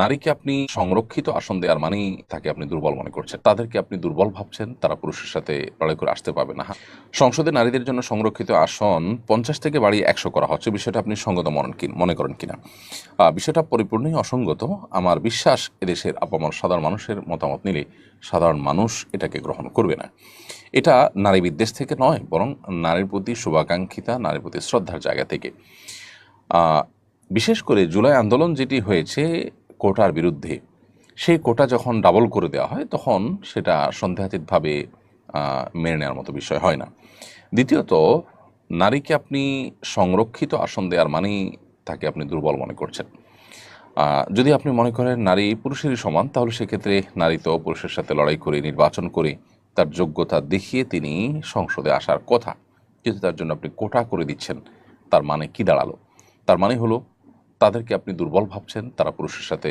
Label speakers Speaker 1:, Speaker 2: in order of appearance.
Speaker 1: নারীকে আপনি সংরক্ষিত আসন দেওয়ার মানেই তাকে আপনি দুর্বল মনে করছেন। তাদেরকে আপনি দুর্বল ভাবছেন, তারা পুরুষের সাথে লড়াই করে আসতে পারবে না। সংসদে নারীদের জন্য সংরক্ষিত আসন পঞ্চাশ থেকে বাড়িয়ে একশো করা হচ্ছে। বিষয়টা আপনি সঙ্গত মনে মনে করেন কিনা? বিষয়টা পরিপূর্ণই অসঙ্গত। আমার বিশ্বাস, এদেশের আপামর সাধারণ মানুষের মতামত নিলে সাধারণ মানুষ এটাকে গ্রহণ করবে না। এটা নারী বিদ্বেষ থেকে নয়, বরং নারীর প্রতি শুভাকাঙ্ক্ষিতা, নারীর প্রতি শ্রদ্ধার জায়গা থেকে। বিশেষ করে জুলাই আন্দোলন যেটি হয়েছে কোটার বিরুদ্ধে। সেই কোটা যখন ডাবল করে দেওয়া হয়, তখন সেটা সন্দেহাতীতভাবে মেনে নেওয়ার মতো বিষয় হয় না। দ্বিতীয়ত, নারীকে আপনি সংরক্ষিত আসন দেওয়ার মানেই তাকে আপনি দুর্বল মনে করছেন। যদি আপনি মনে করেন নারী পুরুষেরই সমান, তাহলে সেক্ষেত্রে নারী তো পুরুষের সাথে লড়াই করে, নির্বাচন করে তার যোগ্যতা দেখিয়ে তিনি সংসদে আসার কথা। কিন্তু তার জন্য আপনি কোটা করে দিচ্ছেন, তার মানে কি দাঁড়াল? তার মানে হলো, তাদেরকে আপনি দুর্বল ভাবছেন, তারা পুরুষের সাথে